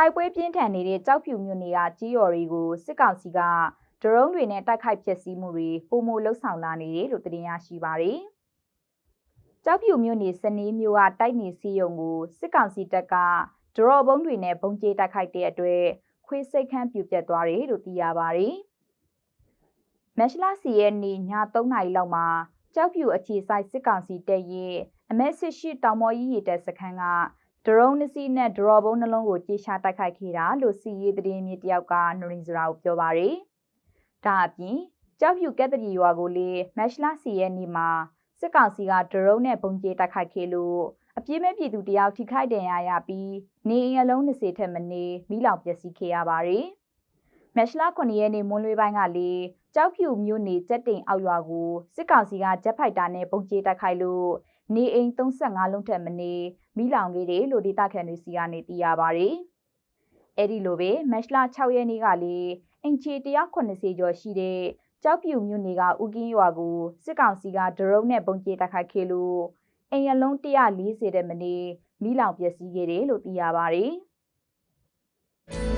တိုက်ပွဲပြင်းထန်နေတဲ့ကြောက်ဖြူမြို့နယ်ကကြီးရော်တွေကိုစစ်ကောင်စီကဒရုန်းတွေနဲ့တိုက်ခိုက်ဖျက်ဆီးမှုတွေပုံမလှုပ်ဆောင်လာနေတယ်လို့သတင်းရရှိပါတယ်။ကြောက်ဖြူမြို့နယ်စနီးမြို့ကတိုက်နေစီယုံကိုစစ်ကောင်စီတပ်ကဒရော့ဘုံတွေနဲ့ပုံကျဲတိုက်ခိုက်တဲ့အတွက်ခွေးစိတ်ခန့်ပြူပြတ်သွားတယ်လို့သိရပါတယ်။မက်ရှလာစီရဲ့နေ့ည3နာရီလောက်မှာကြောက်ဖြူအခြေဆိုင်စစ်ကောင်စီတပ်ရဲ့အမက်စစ်ရှိတောင်မော်ကြီးရတဲ့စခန်းက ဒရုန်းနစီနဲ့ဒရော့ဘုံနှလုံးကိုကြေရှာတိုက်ခိုက်ခဲ့တာလို့စီရေးသတင်းမြေတယောက်ကနရင်းစရာကိုပြောပါတယ်။ဒါအပြင်ကြောက်ဖြူကက်တရီရွာကိုလေမက်ရှလာစီရဲ့နေ့မှာစစ်ကောင်စီကဒရုန်းနဲ့ပုံကျဲတိုက်ခိုက်ခဲ့လို့အပြည့်မဲ့ပြည်သူတယောက်ထိခိုက်ဒဏ်ရာရပြီးနေအိမ်အလုံး20ထက်မနေမိလောင်ပျက်စီးခဲ့ရပါတယ်။မက်ရှလာ9ရက်နေ့မွန်းလွဲပိုင်းကလေကြောက်ဖြူမြို့နယ်စက်တိန်အောက်ရွာကိုစစ်ကောင်စီကဂျက်ဖိုက်တာနဲ့ပုံကျဲတိုက်ခိုက်လို့ နေအိမ်35လုံးထက်မနေမိလောင်ခဲ့တယ်လို့ဒေသခံတွေစီကနေသိရပါတယ်။အဲ့ဒီလိုပဲမက်ရှလာ6ရက်နေ့ကလေအင်ချီ180ကျော်ရှိတဲ့ကြောက်ပြူမြို့နယ်ကဦးကင်းရွာကိုစစ်ကောင်စီကဒရုန်းနဲ့ပုံကျဲတိုက်ခိုက်ခဲ့လို့အိမ်အလုံး140တဲ့မနေမိလောင်ပျက်စီးခဲ့တယ်လို့သိရပါတယ်။